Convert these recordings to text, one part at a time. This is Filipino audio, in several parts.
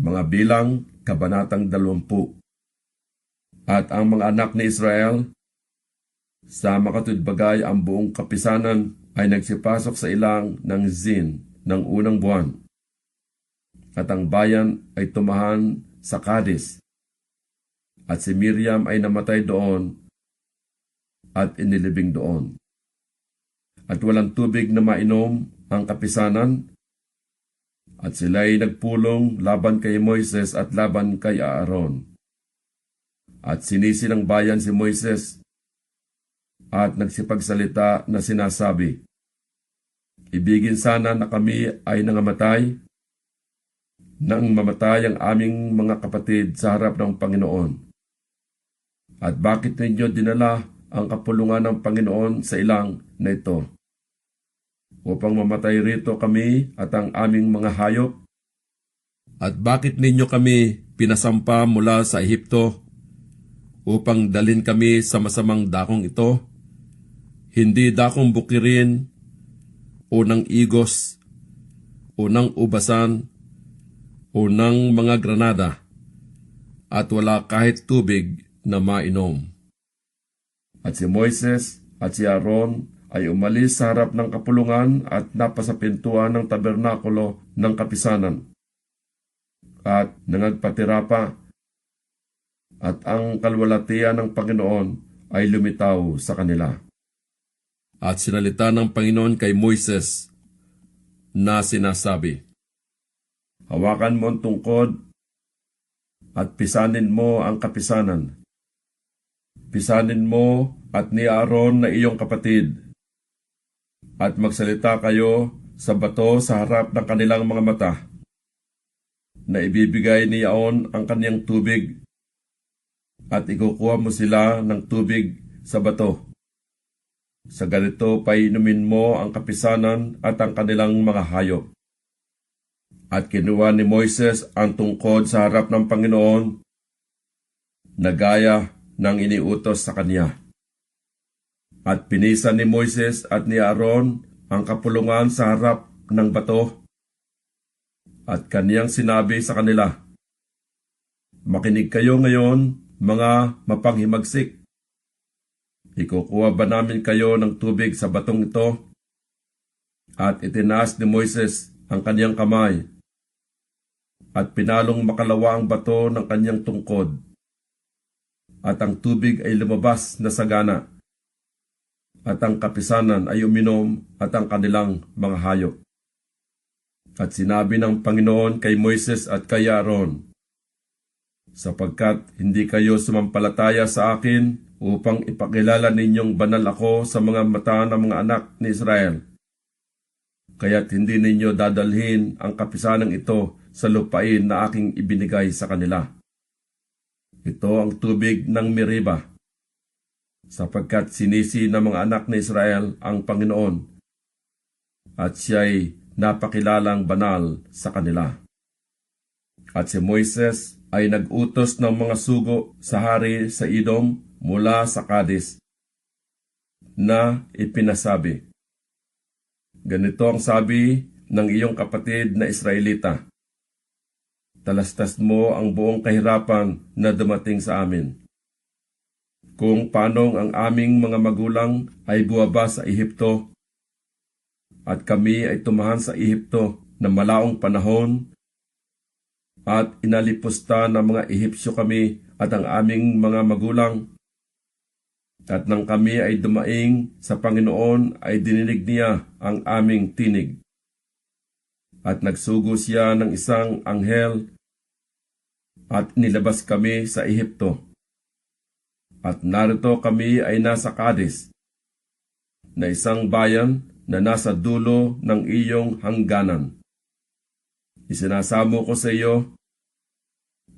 Mga bilang, Kabanatang 20. At ang mga anak ni Israel, sa makatudbagay ang buong kapisanan ay nagsipasok sa ilang ng Zin ng unang buwan. At ang bayan ay tumahan sa Cadiz. At si Miriam ay namatay doon at inilibing doon. At walang tubig na mainom ang kapisanan at sila'y nagpulong laban kay Moises at laban kay Aaron. At sinisi ng bayan si Moises at nagsipagsalita na sinasabi, Ibigin sana na kami ay nangamatay nang mamatay ang aming mga kapatid sa harap ng Panginoon. At bakit ninyo dinala ang kapulungan ng Panginoon sa ilang na ito? Upang mamatay rito kami at ang aming mga hayop? At bakit ninyo kami pinasampa mula sa Ehipto upang dalin kami sa masamang dakong ito? Hindi dakong bukirin o ng igos o ng ubasan o ng mga granada at wala kahit tubig na mainom. At si Moises at si Aaron ay umalis sa harap ng kapulungan at napasapintuan ng tabernakulo ng kapisanan. At nangagpatira pa at ang kalwalatian ng Panginoon ay lumitaw sa kanila. At sinalita ng Panginoon kay Moises na sinasabi, Hawakan mo ang tungkod at pisanin mo ang kapisanan. Pisanin mo at ni Aaron na iyong kapatid at magsalita kayo sa bato sa harap ng kanilang mga mata na ibibigay ni Aon ang kanyang tubig at ikukuha mo sila ng tubig sa bato. Sa ganito painumin mo ang kapisanan at ang kanilang mga hayop. At kinuha ni Moises ang tungkod sa harap ng Panginoon na gaya ng iniutos sa kanya. At pinisan ni Moises at ni Aaron ang kapulungan sa harap ng bato. At kaniyang sinabi sa kanila, Makinig kayo ngayon, mga mapanghimagsik. Ikukuha ba namin kayo ng tubig sa batong ito? At itinaas ni Moises ang kaniyang kamay at pinalong makalawa ang bato ng kanyang tungkod. At ang tubig ay lumabas na sagana at ang kapisanan ay uminom at ang kanilang mga hayop. At sinabi ng Panginoon kay Moises at kay Aaron, Sapagkat hindi kayo sumampalataya sa akin upang ipakilala ninyong banal ako sa mga mata ng mga anak ni Israel. Kaya't hindi ninyo dadalhin ang kapisanang ito sa lupain na aking ibinigay sa kanila. Ito ang tubig ng Meriba, sapagkat sinisi ng mga anak ni Israel ang Panginoon at siya'y napakilalang banal sa kanila. At si Moises ay nagutos ng mga sugo sa hari sa Idom mula sa Cadiz na ipinasabi, Ganito ang sabi ng iyong kapatid na Israelita, Talastas mo ang buong kahirapan na dumating sa amin kung paanong ang aming mga magulang ay buwaba sa Ehipto at kami ay tumahan sa Ehipto na malaong panahon at inalipusta ng mga Ehipsyo kami at ang aming mga magulang. At nang kami ay dumaing sa Panginoon ay dininig niya ang aming tinig. At nagsugo siya ng isang anghel at nilabas kami sa Ehipto at narito kami ay nasa Cadiz, na isang bayan na nasa dulo ng iyong hangganan. Isinasamo ko sa iyo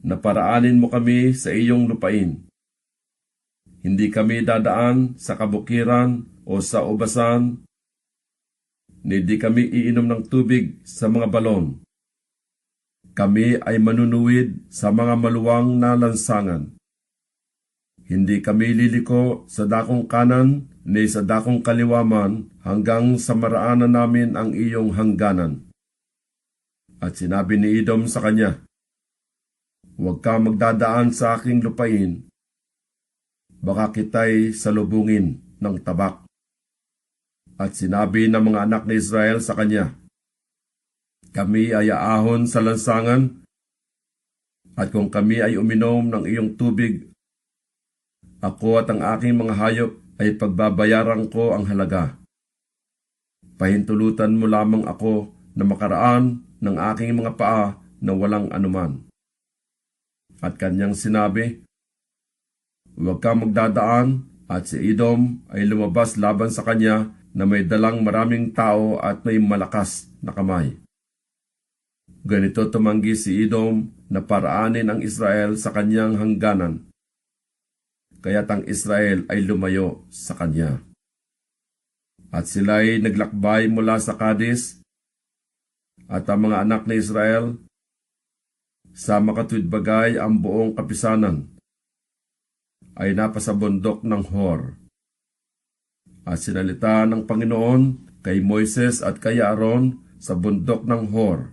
na paraanin mo kami sa iyong lupain. Hindi kami dadaan sa kabukiran o sa ubasan, hindi kami iinom ng tubig sa mga balon. Kami ay manunuwid sa mga maluwang na lansangan hindi kami liliko sa dakong kanan ni sa dakong kaliwaman hanggang sa maraanan namin ang iyong hangganan. At sinabi ni Edom sa kanya, huwag ka magdadaan sa aking lupain, baka kita'y salubungin ng tabak. At sinabi ng mga anak ni Israel sa kanya, Kami ay aahon sa lansangan, at kung kami ay uminom ng iyong tubig, ako at ang aking mga hayop ay pagbabayaran ko ang halaga. Pahintulutan mo lamang ako na makaraan ng aking mga paa na walang anuman. At kanyang sinabi, Huwag ka magdadaan at si Edom ay lumabas laban sa kanya na may dalang maraming tao at may malakas na kamay. Ganito tumanggi si Edom na paraanin ang Israel sa kanyang hangganan. Kaya't ang Israel ay lumayo sa kanya. At sila'y naglakbay mula sa Kadis at ang mga anak ni Israel sa makatwid ang buong kapisanan ay napasa bundok ng Hor. At sinalita ng Panginoon kay Moises at kay Aaron sa bundok ng Hor,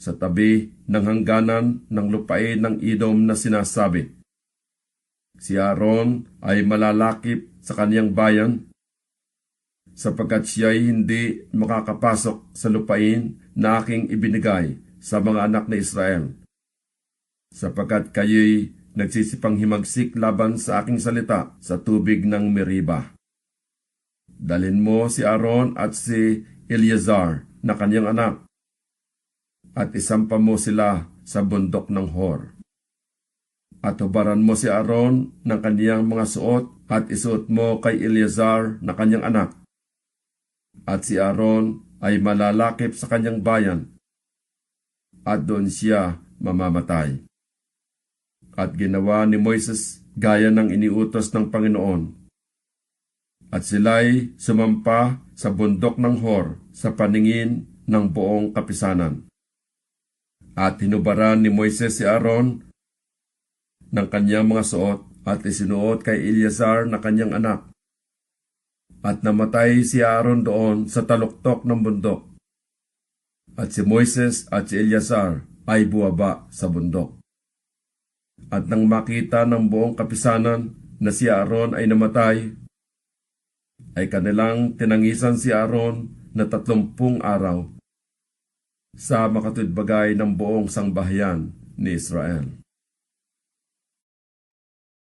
sa tabi ng hangganan ng lupain ng Idom na sinasabi, Si Aaron ay malalakip sa kaniyang bayan, sapagkat siya'y hindi makakapasok sa lupain na aking ibinigay sa mga anak na Israel, sapagkat kayo'y nagsisipang himagsik laban sa aking salita sa tubig ng Meriba. Dalin mo si Aaron at si Eleazar na kanyang anak, at isampa mo sila sa bundok ng Hor. At hubaran mo si Aaron ng kaniyang mga suot at isuot mo kay Eleazar na kanyang anak. At si Aaron ay malalakip sa kanyang bayan at doon siya mamamatay at ginawa ni Moises gaya ng iniutos ng Panginoon. At sila'y sumampa sa bundok ng Hor sa paningin ng buong kapisanan. At hinubaran ni Moises si Aaron ng kanyang mga suot at isinuot kay Eleazar na kanyang anak. At namatay si Aaron doon sa taluktok ng bundok. At si Moises at si Eleazar ay buwaba sa bundok. At nang makita ng buong kapisanan na si Aaron ay namatay, ay kanilang tinangisan si Aaron na tatlumpung araw sa makatudbagay ng buong sangbahayan ni Israel.